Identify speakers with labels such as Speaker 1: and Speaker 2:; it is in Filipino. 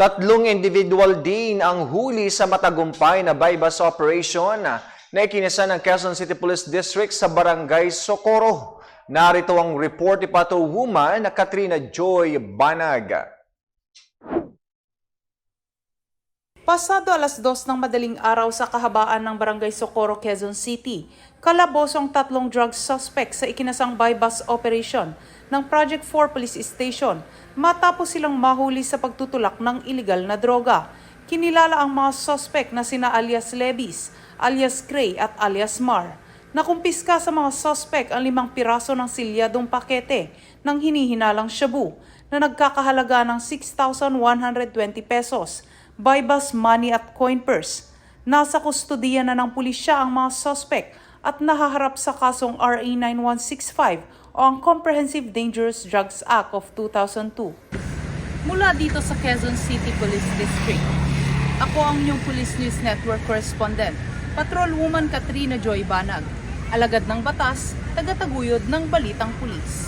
Speaker 1: Tatlong individual din ang huli sa matagumpay na bypass operation na ikinisa ng Quezon City Police District sa Barangay Socorro. Narito ang report ni Pato Woman na Katrina Joy Banag.
Speaker 2: Pasado alas dos ng madaling araw sa kahabaan ng Barangay Socorro, Quezon City, kalabos ang tatlong drug suspect sa ikinasang bypass operation ng Project 4 Police Station matapos silang mahuli sa pagtutulak ng iligal na droga. Kinilala ang mga suspect na sina alias Levis, alias Gray at alias Mar. Nakumpiska sa mga suspect ang limang piraso ng silyadong pakete ng hinihinalang shabu na nagkakahalaga ng 6,120 pesos bypass money at coin purse. Nasa kustodiya na ng pulisya ang mga suspect at nahaharap sa kasong RA 9165 o ang Comprehensive Dangerous Drugs Act of 2002. Mula dito sa Quezon City Police District, ako ang inyong Police News Network correspondent, Patrol Woman Katrina Joy Banag, alagad ng batas, tagataguyod ng Balitang Pulis.